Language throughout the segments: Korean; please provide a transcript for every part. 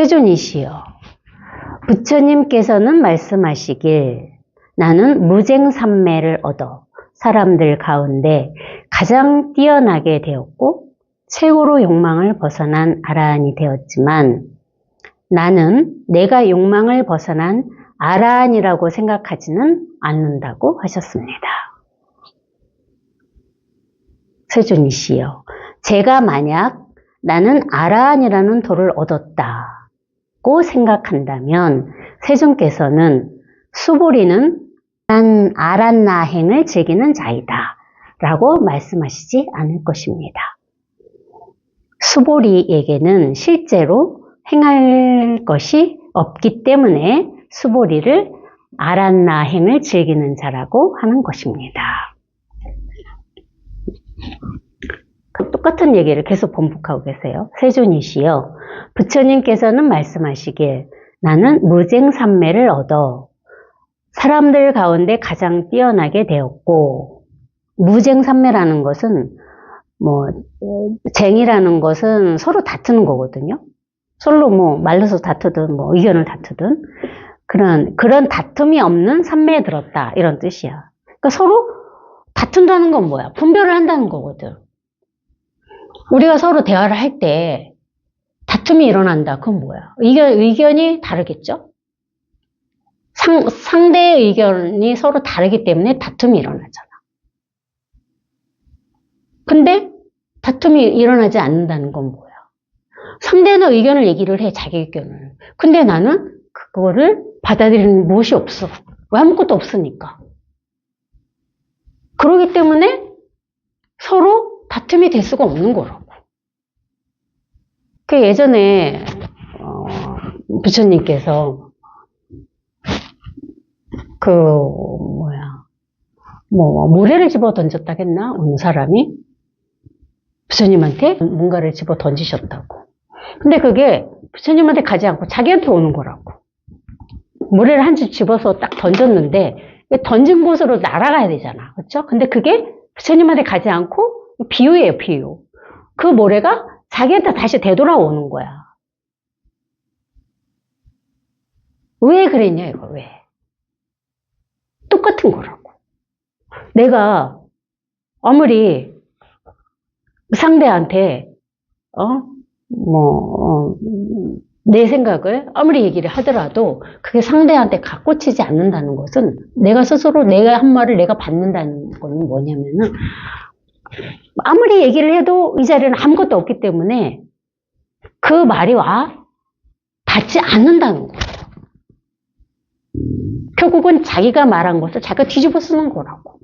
세존이시여, 부처님께서는 말씀하시길 나는 무쟁삼매를 얻어 사람들 가운데 가장 뛰어나게 되었고 최고로 욕망을 벗어난 아라한이 되었지만 나는 내가 욕망을 벗어난 아라한이라고 생각하지는 않는다고 하셨습니다. 세존이시여, 제가 만약 나는 아라한이라는 도를 얻었다 고 생각한다면 세존께서는 수보리는 난 아란나행을 즐기는 자이다 라고 말씀하시지 않을 것입니다. 수보리에게는 실제로 행할 것이 없기 때문에 수보리를 아란나행을 즐기는 자라고 하는 것입니다. 그 똑같은 얘기를 계속 반복하고 계세요. 세존이시여, 부처님께서는 말씀하시길 나는 무쟁삼매를 얻어 사람들 가운데 가장 뛰어나게 되었고 무쟁삼매라는 것은 뭐 쟁이라는 것은 서로 다투는 거거든요. 서로 뭐 말려서 다투든 뭐 의견을 다투든 그런 그런 다툼이 없는 삼매에 들었다 이런 뜻이야. 그러니까 서로 다툰다는 건 뭐야? 분별을 한다는 거거든. 우리가 서로 대화를 할 때 다툼이 일어난다. 그건 뭐야? 의견 의견이 다르겠죠? 상, 상대의 의견이 서로 다르기 때문에 다툼이 일어나잖아. 근데 다툼이 일어나지 않는다는 건 뭐야? 상대는 의견을 얘기를 해, 자기 의견을. 근데 나는 그거를 받아들이는 무엇이 없어. 왜 아무것도 없으니까. 그러기 때문에 서로 다툼이 될 수가 없는 거라고. 그 예전에, 어, 부처님께서 그 뭐야 뭐 모래를 집어 던졌다겠나 어느 사람이 부처님한테 뭔가를 집어 던지셨다고. 근데 그게 부처님한테 가지 않고 자기한테 오는 거라고. 모래를 한 집 집어서 딱 던졌는데 던진 곳으로 날아가야 되잖아. 그렇죠? 근데 그게 부처님한테 가지 않고 비유예요, 비유. 그 모래가 자기한테 다시 되돌아오는 거야. 왜 그랬냐, 이거, 왜? 똑같은 거라고. 내가 아무리 상대한테, 어, 뭐, 어, 내 생각을 아무리 얘기를 하더라도 그게 상대한테 갖고치지 않는다는 것은 내가 스스로 내가 한 말을 내가 받는다는 건 뭐냐면은 아무리 얘기를 해도 이 자리에는 아무것도 없기 때문에 그 말이 와 닿지 않는다는 거예요. 결국은 자기가 말한 것을 자기가 뒤집어 쓰는 거라고.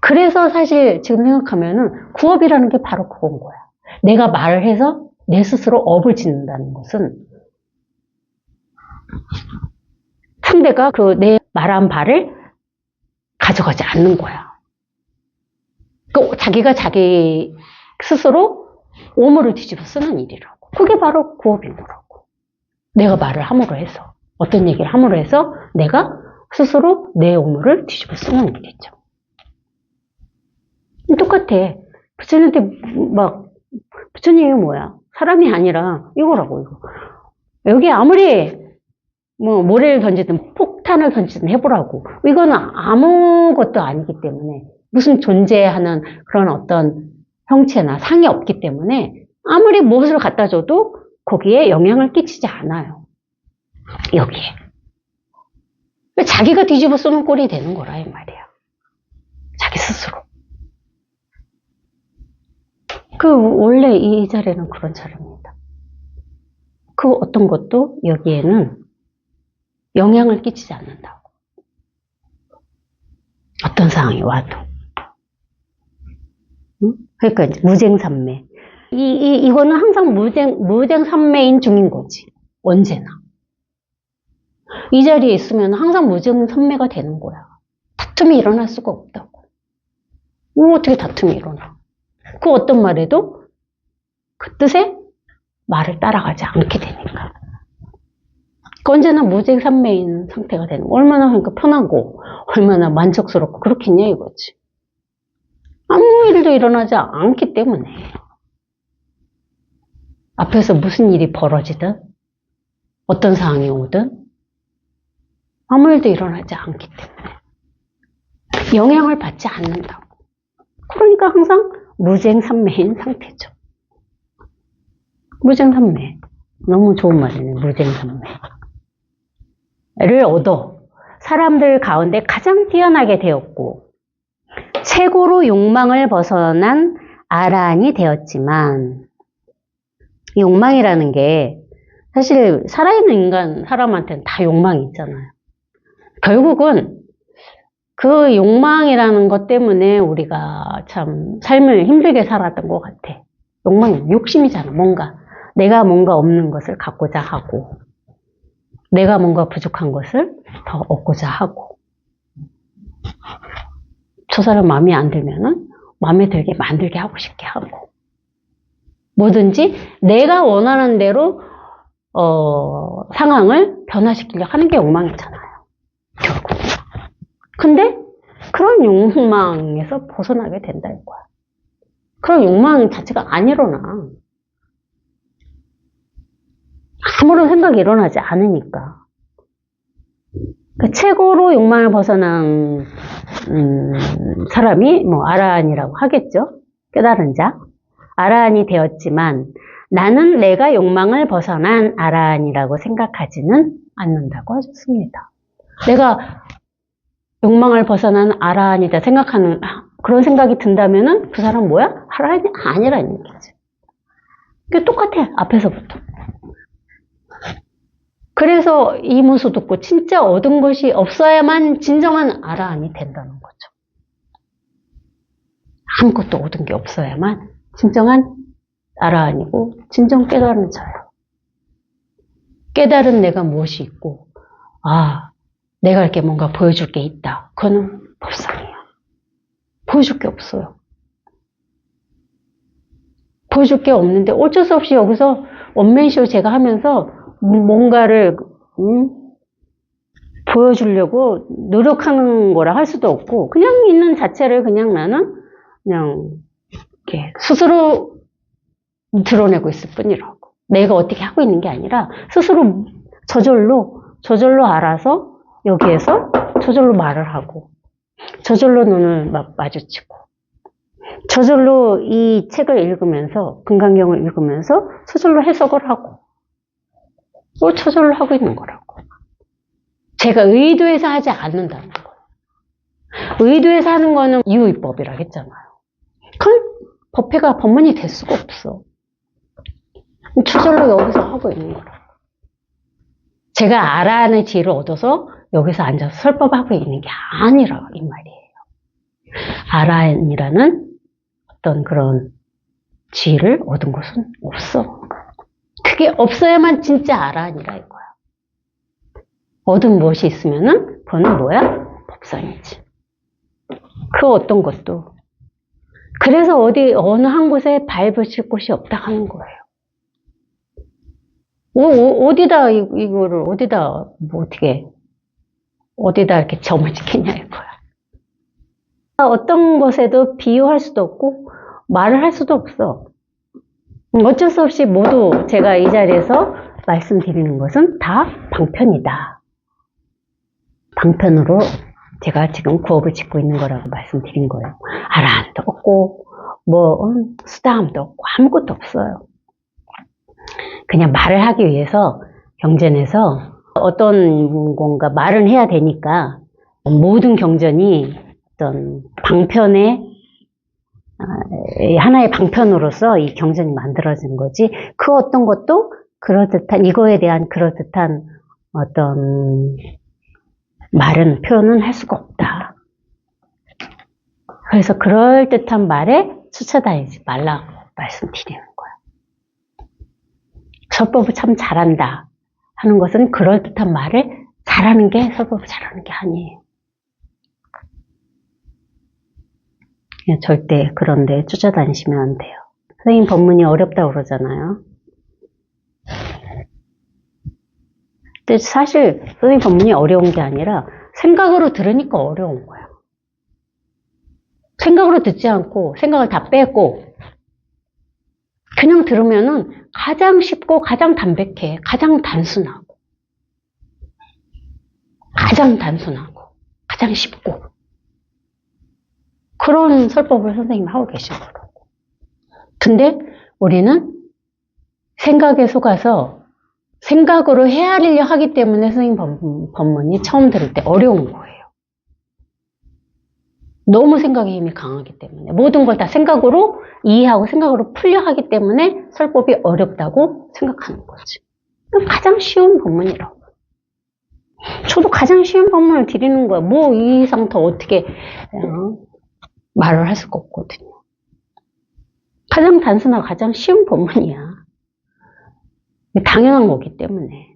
그래서 사실 지금 생각하면은 구업이라는 게 바로 그건 거야. 내가 말을 해서 내 스스로 업을 짓는다는 것은 상대가 그 내 말한 바를 가져가지 않는 거야. 그 자기가 자기 스스로 오물을 뒤집어 쓰는 일이라고. 그게 바로 구업인 거라고. 내가 말을 함으로 해서. 어떤 얘기를 함으로 해서 내가 스스로 내 오물을 뒤집어 쓰는 일이죠. 똑같아. 부처님한테 막, 부처님이 뭐야? 사람이 아니라 이거라고, 이거. 여기 아무리 뭐 모래를 던지든 폭탄을 던지든 해보라고. 이거는 아무것도 아니기 때문에 무슨 존재하는 그런 어떤 형체나 상이 없기 때문에 아무리 무엇을 갖다 줘도 거기에 영향을 끼치지 않아요. 여기에. 자기가 뒤집어 쓰는 꼴이 되는 거라, 이 말이야. 자기 스스로. 그, 원래 이 자리는 그런 자리입니다. 그 어떤 것도 여기에는 영향을 끼치지 않는다고. 어떤 상황이 와도. 응? 그러니까 이제 무쟁삼매. 이, 이, 이거는 항상 무쟁, 무쟁삼매인 중인 거지. 언제나. 이 자리에 있으면 항상 무증선매가 되는 거야. 다툼이 일어날 수가 없다고. 뭐 어떻게 다툼이 일어나? 그 어떤 말에도 그 뜻에 말을 따라가지 않게 되니까. 그 언제나 무증선매인 상태가 되는 거. 얼마나 그러니까 편하고 얼마나 만족스럽고 그렇겠냐 이거지. 일도 일어나지 않기 때문에 앞에서 무슨 일이 벌어지든 어떤 상황이 오든 아무 일도 일어나지 않기 때문에 영향을 받지 않는다고. 그러니까 항상 무쟁삼매인 상태죠. 무쟁삼매. 너무 좋은 말이네, 무쟁삼매. 를 얻어 사람들 가운데 가장 뛰어나게 되었고, 최고로 욕망을 벗어난 아란이 되었지만, 이 욕망이라는 게 사실 살아있는 인간, 사람한테는 다 욕망이 있잖아요. 결국은 그 욕망이라는 것 때문에 우리가 참 삶을 힘들게 살았던 것 같아. 욕망이 욕심이잖아, 뭔가. 내가 뭔가 없는 것을 갖고자 하고, 내가 뭔가 부족한 것을 더 얻고자 하고. 저 사람 마음에 안 들면은 마음에 들게 만들게 하고 싶게 하고. 뭐든지 내가 원하는 대로 어, 상황을 변화시키려 하는 게 욕망이잖아요. 결국. 근데 그런 욕망에서 벗어나게 된다 이거야. 그런 욕망 자체가 안 일어나. 아무런 생각이 일어나지 않으니까. 그 최고로 욕망을 벗어난 음, 사람이 뭐 아라한이라고 하겠죠. 깨달은 자. 아라한이 되었지만 나는 내가 욕망을 벗어난 아라한이라고 생각하지는 않는다고 하셨습니다. 내가 욕망을 벗어난 아라한이다 생각하는 그런 생각이 든다면은 그 사람 뭐야? 아라한이 아니라는 얘기지. 이게 똑같아 앞에서부터. 그래서 이 모습 듣고 진짜 얻은 것이 없어야만 진정한 아라한이 된다는 거죠. 아무것도 얻은 게 없어야만 진정한 아라한이고 진정 깨달은 자예요. 깨달은 내가 무엇이 있고 아 내가 이렇게 뭔가 보여줄 게 있다. 그거는 법상이에요. 보여줄 게 없어요. 보여줄 게 없는데 어쩔 수 없이 여기서 원맨쇼 제가 하면서 뭔가를 음, 보여주려고 노력하는 거라 할 수도 없고 그냥 있는 자체를 그냥 나는 그냥 이렇게 스스로 드러내고 있을 뿐이라고. 내가 어떻게 하고 있는 게 아니라 스스로 저절로 저절로 알아서 여기에서 저절로 말을 하고 저절로 눈을 마- 마주치고 저절로 이 책을 읽으면서 금강경을 읽으면서 저절로 해석을 하고 또 저절로 하고 있는 거라고. 제가 의도해서 하지 않는다는 거예요. 의도해서 하는 거는 이유입법이라 했잖아요. 그건 법회가 법문이 될 수가 없어. 저절로 여기서 하고 있는 거라고. 제가 알아하는 지혜를 얻어서 여기서 앉아서 설법하고 있는 게 아니라 이 말이에요. 아라인이라는 어떤 그런 지혜를 얻은 것은 없어. 그게 없어야만 진짜 아라한이라 이거야. 얻은 무엇이 있으면은 그거는 뭐야? 법상이지. 그 어떤 것도. 그래서 어디 어느 한 곳에 밟으실 곳이 없다 하는 거예요. 어, 디다 이 거를 어디다 뭐 어떻게 어디다 이렇게 점을 찍겠냐 이거야. 어떤 것에도 비유할 수도 없고 말을 할 수도 없어. 어쩔 수 없이 모두 제가 이 자리에서 말씀드리는 것은 다 방편이다. 방편으로 제가 지금 구업을 짓고 있는 거라고 말씀드린 거예요. 아라한도 없고, 뭐, 음, 수다함도 없고, 아무것도 없어요. 그냥 말을 하기 위해서 경전에서 어떤 건가 말은 해야 되니까 모든 경전이 어떤 방편의 아, 하나의 방편으로서 이 경전이 만들어진 거지 그 어떤 것도 그럴듯한 이거에 대한 그럴듯한 어떤 말은 표현은 할 수가 없다. 그래서 그럴듯한 말에 쫓아다니지 말라고 말씀드리는 거야. 설법을 참 잘한다 하는 것은 그럴듯한 말을 잘하는 게 설법을 잘하는 게 아니에요. 절대 그런데 쫓아다니시면 안 돼요. 선생님 법문이 어렵다고 그러잖아요. 근데 사실 선생님 법문이 어려운 게 아니라 생각으로 들으니까 어려운 거야. 생각으로 듣지 않고 생각을 다 빼고 그냥 들으면은 가장 쉽고 가장 담백해, 가장 단순하고 가장 단순하고 가장 쉽고 그런 설법을 선생님이 하고 계시더라고. 근데 우리는 생각에 속아서 생각으로 헤아리려 하기 때문에 선생님 법- 법문이 처음 들을 때 어려운 거예요. 너무 생각의 힘이 강하기 때문에 모든 걸 다 생각으로 이해하고 생각으로 풀려 하기 때문에 설법이 어렵다고 생각하는 거지. 가장 쉬운 법문이라고. 저도 가장 쉬운 법문을 드리는 거예요. 뭐이 이상 더 어떻게 어, 말을 할 수가 없거든요. 가장 단순하고 가장 쉬운 법문이야. 당연한 거기 때문에.